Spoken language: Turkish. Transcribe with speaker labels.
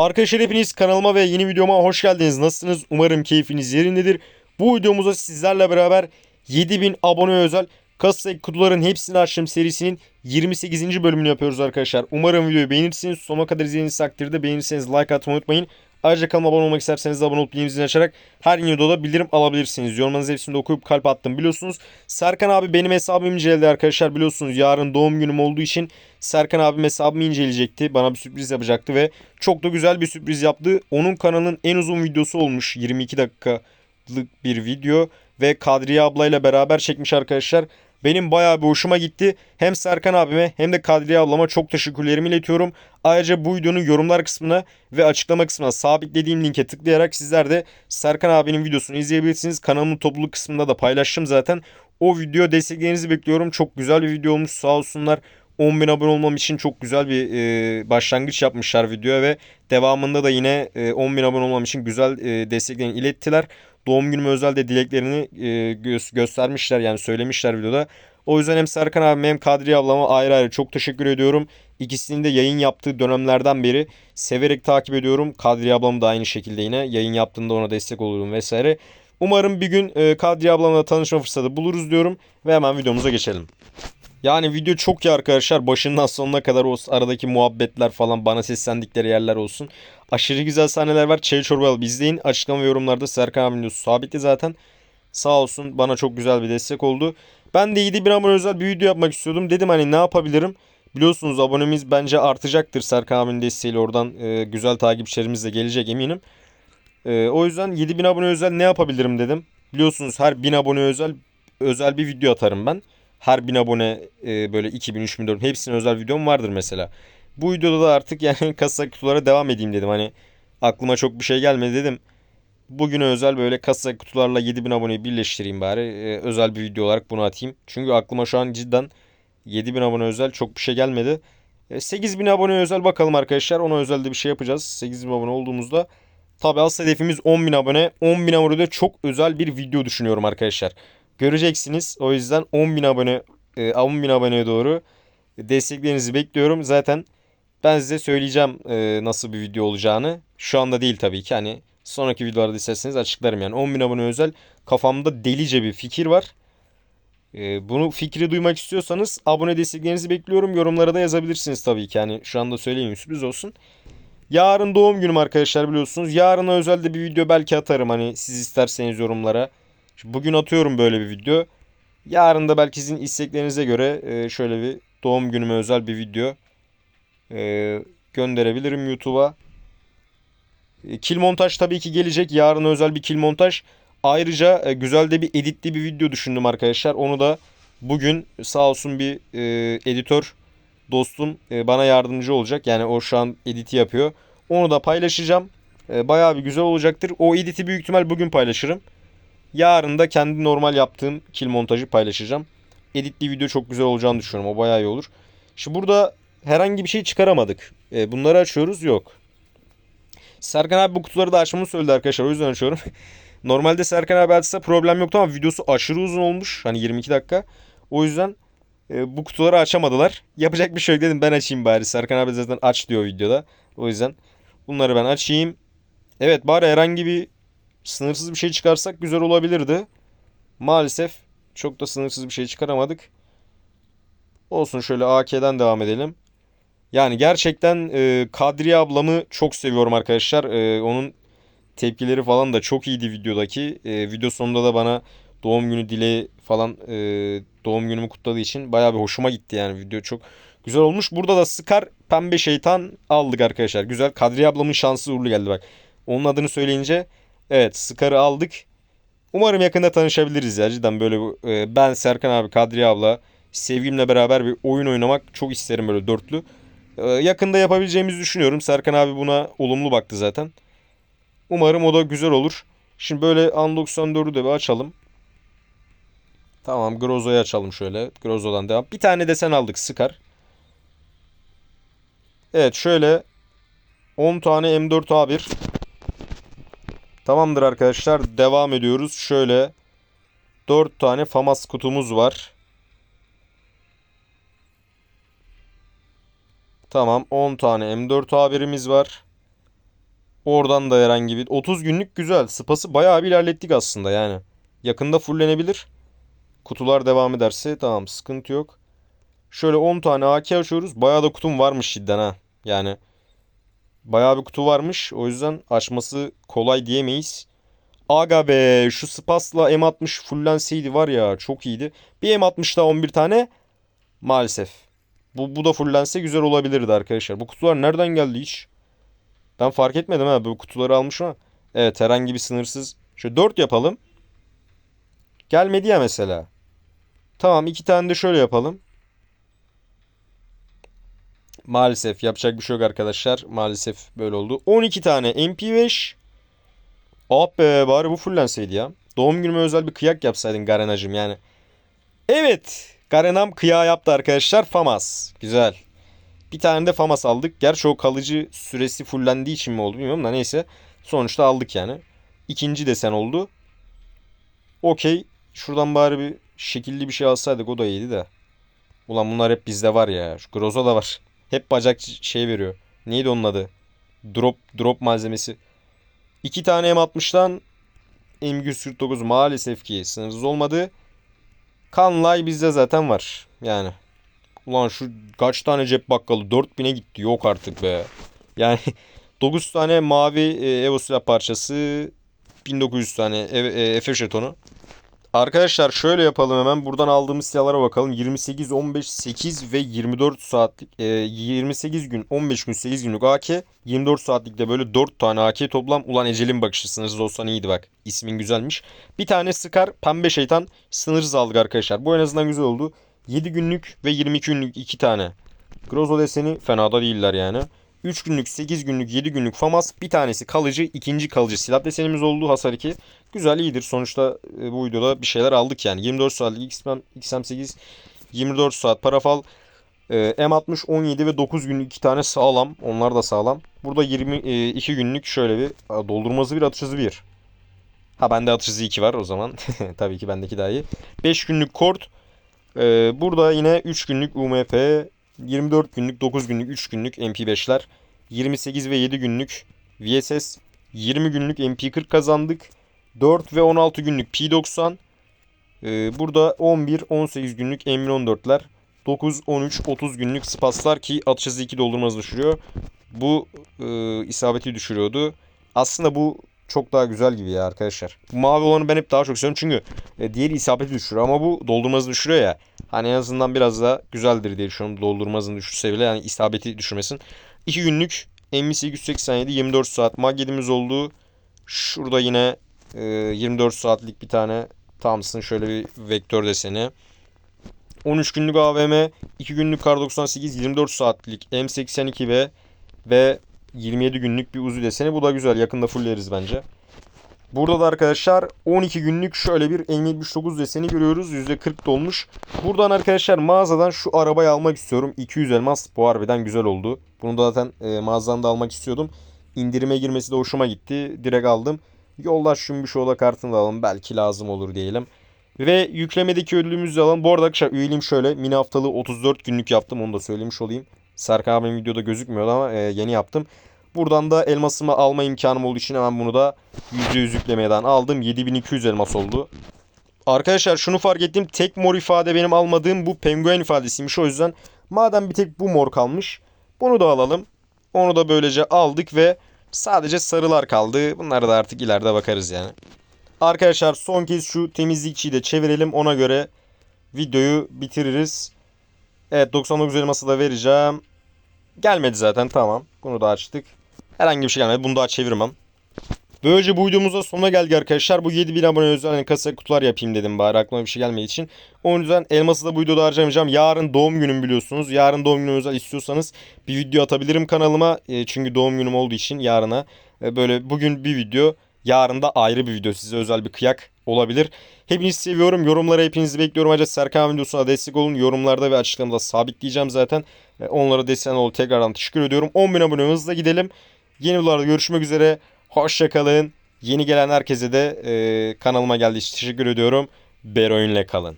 Speaker 1: Arkadaşlar hepiniz kanalıma ve yeni videoma hoş geldiniz. Nasılsınız? Umarım keyfiniz yerindedir. Bu videomuzda sizlerle beraber 7000 abone özel kasa kutuların hepsini açtım serisinin 28. bölümünü yapıyoruz arkadaşlar. Umarım videoyu beğenirsiniz. Sonuna kadar izlediğiniz takdirde beğenirseniz like atmayı unutmayın. Ayrıca kanalıma abone olmak isterseniz de abone olup bildirimini açarak her yeni videoda bildirim alabilirsiniz. Yorumlarınızı hepsini de okuyup kalp attım biliyorsunuz. Serkan abi benim hesabımı inceledi arkadaşlar biliyorsunuz. Yarın doğum günüm olduğu için Serkan abim hesabımı inceleyecekti. Bana bir sürpriz yapacaktı ve çok da güzel bir sürpriz yaptı. Onun kanalının en uzun videosu olmuş. 22 dakikalık bir video ve Kadriye ablayla beraber çekmiş arkadaşlar. Benim bayağı bir hoşuma gitti. Hem Serkan abime hem de Kadriye ablama çok teşekkürlerimi iletiyorum. Ayrıca bu videonun yorumlar kısmına ve açıklama kısmına sabitlediğim linke tıklayarak sizler de Serkan abinin videosunu izleyebilirsiniz. Kanalımın topluluk kısmında da paylaştım zaten. O video desteklerinizi bekliyorum. Çok güzel bir video olmuş sağ olsunlar. 10.000 abone olmam için çok güzel bir e, başlangıç yapmışlar videoya ve devamında da yine e, 10.000 abone olmam için güzel e, desteklerini ilettiler. Doğum günüm özel de dileklerini e, gö- göstermişler yani söylemişler videoda. O yüzden hem Serkan abime hem Kadriye ablama ayrı ayrı çok teşekkür ediyorum. İkisinin de yayın yaptığı dönemlerden beri severek takip ediyorum. Kadriye ablamı da aynı şekilde yine yayın yaptığında ona destek olurum vesaire. Umarım bir gün e, Kadriye ablamla tanışma fırsatı buluruz diyorum ve hemen videomuza geçelim. Yani video çok iyi arkadaşlar. Başından sonuna kadar o aradaki muhabbetler falan bana seslendikleri yerler olsun. Aşırı güzel sahneler var. Çay çorba alıp izleyin. Açıklama ve yorumlarda Serkan abinin sabitli zaten. Sağ olsun bana çok güzel bir destek oldu. Ben de 7000 abone özel bir video yapmak istiyordum. Dedim hani ne yapabilirim? Biliyorsunuz abonemiz bence artacaktır Serkan abinin desteğiyle oradan e, güzel takipçilerimiz de gelecek eminim. E, o yüzden 7000 abone özel ne yapabilirim dedim. Biliyorsunuz her 1000 abone özel özel bir video atarım ben. Her 1000 abone e, böyle 2000, 3000, 4000 hepsine özel videom vardır mesela. Bu videoda da artık yani kasa kutulara devam edeyim dedim. Hani aklıma çok bir şey gelmedi dedim. Bugüne özel böyle kasa kutularla 7000 aboneyi birleştireyim bari. E, özel bir video olarak bunu atayım. Çünkü aklıma şu an cidden 7000 abone özel çok bir şey gelmedi. E, 8000 abone özel bakalım arkadaşlar. Ona özel de bir şey yapacağız. 8000 abone olduğumuzda. Tabi asıl hedefimiz 10.000 abone. 10.000 abonede çok özel bir video düşünüyorum arkadaşlar. Göreceksiniz. O yüzden 10.000 abone 10.000 aboneye doğru desteklerinizi bekliyorum. Zaten ben size söyleyeceğim e, nasıl bir video olacağını. Şu anda değil tabii ki. Hani sonraki videolarda isterseniz açıklarım yani. 10.000 abone özel kafamda delice bir fikir var. E, bunu fikri duymak istiyorsanız abone desteklerinizi bekliyorum. Yorumlara da yazabilirsiniz tabii ki. Yani şu anda söyleyeyim sürpriz olsun. Yarın doğum günüm arkadaşlar biliyorsunuz. Yarına özel de bir video belki atarım hani siz isterseniz yorumlara. Bugün atıyorum böyle bir video. Yarın da belki sizin isteklerinize göre e, şöyle bir doğum günüme özel bir video e, gönderebilirim YouTube'a. E, Kill montaj tabii ki gelecek. Yarın özel bir kill montaj. Ayrıca güzel de bir editli bir video düşündüm arkadaşlar. Onu da bugün sağ olsun bir editör dostum bana yardımcı olacak. Yani o şu an editi yapıyor. Onu da paylaşacağım. Bayağı bir güzel olacaktır. O editi büyük ihtimal bugün paylaşırım. Yarın da kendi normal yaptığım kill montajı paylaşacağım. Editli video çok güzel olacağını düşünüyorum. O bayağı iyi olur. Şimdi burada herhangi bir şey çıkaramadık. E, bunları açıyoruz. Yok. Serkan abi bu kutuları da açmamı söyledi arkadaşlar. O yüzden açıyorum. Normalde Serkan abi açsa problem yoktu ama videosu aşırı uzun olmuş. Hani 22 dakika. O yüzden e, bu kutuları açamadılar. Yapacak bir şey dedim ben açayım bari. Serkan abi zaten aç diyor videoda. O yüzden bunları ben açayım. Evet bari herhangi bir sınırsız bir şey çıkarsak güzel olabilirdi. Maalesef çok da sınırsız bir şey çıkaramadık. Olsun şöyle AK'den devam edelim. Yani gerçekten e, Kadriye ablamı çok seviyorum arkadaşlar. E, onun tepkileri falan da çok iyiydi videodaki. E, video sonunda da bana doğum günü dileği falan e, doğum günümü kutladığı için bayağı bir hoşuma gitti yani video çok güzel olmuş. Burada da Scar pembe şeytan aldık arkadaşlar. Güzel. Kadriye ablamın şansı uğurlu geldi bak. Onun adını söyleyince evet Scar'ı aldık. Umarım yakında tanışabiliriz ya. Cidden böyle e, ben Serkan abi Kadriye abla sevgimle beraber bir oyun oynamak çok isterim böyle dörtlü. E, yakında yapabileceğimizi düşünüyorum. Serkan abi buna olumlu baktı zaten. Umarım o da güzel olur. Şimdi böyle An94'ü de bir açalım. Tamam Grozo'yu açalım şöyle. Grozo'dan devam. Bir tane desen aldık Scar. Evet şöyle 10 tane M4A1. Tamamdır arkadaşlar. Devam ediyoruz. Şöyle 4 tane FAMAS kutumuz var. Tamam 10 tane M4 A1'imiz var. Oradan da herhangi bir 30 günlük güzel. Spası bayağı bir ilerlettik aslında yani. Yakında fullenebilir. Kutular devam ederse tamam sıkıntı yok. Şöyle 10 tane AK açıyoruz. Bayağı da kutum varmış cidden ha. Yani bayağı bir kutu varmış. O yüzden açması kolay diyemeyiz. Aga be şu Spas'la M60 fullenseydi var ya çok iyiydi. Bir M60 daha 11 tane maalesef. Bu, bu da fullense güzel olabilirdi arkadaşlar. Bu kutular nereden geldi hiç? Ben fark etmedim ha bu kutuları almış ama. Evet herhangi bir sınırsız. Şöyle 4 yapalım. Gelmedi ya mesela. Tamam iki tane de şöyle yapalım. Maalesef yapacak bir şey yok arkadaşlar. Maalesef böyle oldu. 12 tane MP5. Ah be bari bu fullenseydi ya. Doğum günüme özel bir kıyak yapsaydın Garenacığım yani. Evet. Garenam kıyağı yaptı arkadaşlar. Famas. Güzel. Bir tane de Famas aldık. Gerçi o kalıcı süresi fullendiği için mi oldu bilmiyorum da neyse. Sonuçta aldık yani. İkinci desen oldu. Okey. Şuradan bari bir şekilli bir şey alsaydık o da iyiydi de. Ulan bunlar hep bizde var ya. Şu Groza da var. Hep bacak şey veriyor. Neydi onun adı? Drop drop malzemesi. İki tane M60'dan M149 maalesef ki sınırsız olmadı. Kanlay bizde zaten var. Yani. Ulan şu kaç tane cep bakkalı 4000'e gitti. Yok artık be. Yani 9 tane mavi e, Evo silah parçası 1900 tane e, e, Efe jetonu. Arkadaşlar şöyle yapalım hemen. Buradan aldığımız silahlara bakalım. 28, 15, 8 ve 24 saatlik e, 28 gün, 15 gün, 8 günlük AK. 24 saatlikte böyle 4 tane AK toplam. Ulan ecelin bakışı sınırsız olsan iyiydi bak. İsmin güzelmiş. Bir tane Scar pembe şeytan sınırsız aldık arkadaşlar. Bu en azından güzel oldu. 7 günlük ve 22 günlük 2 tane. Grozo deseni fena da değiller yani. 3 günlük, 8 günlük, 7 günlük FAMAS. Bir tanesi kalıcı, ikinci kalıcı silah desenimiz oldu. Hasar 2. Güzel iyidir. Sonuçta e, bu videoda bir şeyler aldık yani. 24 saatlik XM, XM8, 24 saat parafal. E, M60, 17 ve 9 günlük 2 tane sağlam. Onlar da sağlam. Burada 22 günlük şöyle bir doldurması bir atış hızı 1. Ha bende atış hızı 2 var o zaman. Tabii ki bendeki daha iyi. 5 günlük kort. E, burada yine 3 günlük UMP, 24 günlük, 9 günlük, 3 günlük MP5'ler. 28 ve 7 günlük VSS. 20 günlük MP40 kazandık. 4 ve 16 günlük P90. Ee, burada 11, 18 günlük M14'ler. 9, 13, 30 günlük Spaslar ki atış hızı 2 doldurmanızı düşürüyor. Bu e, isabeti düşürüyordu. Aslında bu çok daha güzel gibi ya arkadaşlar. Bu mavi olanı ben hep daha çok seviyorum çünkü e, diğeri isabeti düşürüyor ama bu doldurmanızı düşürüyor ya. Hani en azından biraz da güzeldir diye düşünüyorum. Doldurmazını düşürse bile yani isabeti düşürmesin. 2 günlük MVC 187 24 saat magnetimiz oldu. Şurada yine e, 24 saatlik bir tane Thompson şöyle bir vektör deseni. 13 günlük AVM, 2 günlük Kar 98, 24 saatlik M82 ve ve 27 günlük bir uzu deseni. Bu da güzel. Yakında fullleriz bence. Burada da arkadaşlar 12 günlük şöyle bir M79 deseni görüyoruz. %40 dolmuş. Buradan arkadaşlar mağazadan şu arabayı almak istiyorum. 200 elmas. Bu harbiden güzel oldu. Bunu da zaten e, mağazadan da almak istiyordum. İndirime girmesi de hoşuma gitti. Direkt aldım. Yoldaş Şumbuşoğlu şola kartını da alalım. Belki lazım olur diyelim. Ve yüklemedeki ödülümüzü alalım. Bu arada arkadaşlar üyeliğim şöyle. Mini haftalığı 34 günlük yaptım. Onu da söylemiş olayım. Serkan abinin videoda gözükmüyordu ama e, yeni yaptım. Buradan da elmasımı alma imkanım olduğu için hemen bunu da %100 yüklemeden aldım. 7200 elmas oldu. Arkadaşlar şunu fark ettim. Tek mor ifade benim almadığım bu penguen ifadesiymiş. O yüzden madem bir tek bu mor kalmış. Bunu da alalım. Onu da böylece aldık ve sadece sarılar kaldı. Bunları da artık ileride bakarız yani. Arkadaşlar son kez şu temizlikçiyi de çevirelim. Ona göre videoyu bitiririz. Evet 99 elması da vereceğim. Gelmedi zaten tamam. Bunu da açtık. Herhangi bir şey gelmedi. Bunu daha çevirmem. Böylece bu videomuzda sonuna geldik arkadaşlar. Bu 7000 abone özel hani kasa kutular yapayım dedim bari aklıma bir şey gelmediği için. O yüzden elması da bu videoda harcamayacağım. Yarın doğum günüm biliyorsunuz. Yarın doğum günü özel istiyorsanız bir video atabilirim kanalıma. E, çünkü doğum günüm olduğu için yarına e, böyle bugün bir video yarın da ayrı bir video size özel bir kıyak olabilir. Hepinizi seviyorum. Yorumlara hepinizi bekliyorum. Ayrıca Serkan videosuna destek olun. Yorumlarda ve açıklamada sabitleyeceğim zaten. Onlara destek olun. Tekrardan teşekkür ediyorum. 10.000 abone hızla gidelim. Yeni videolarda görüşmek üzere. Hoşçakalın. Yeni gelen herkese de e, kanalıma geldiği için teşekkür ediyorum. Beroyun'le kalın.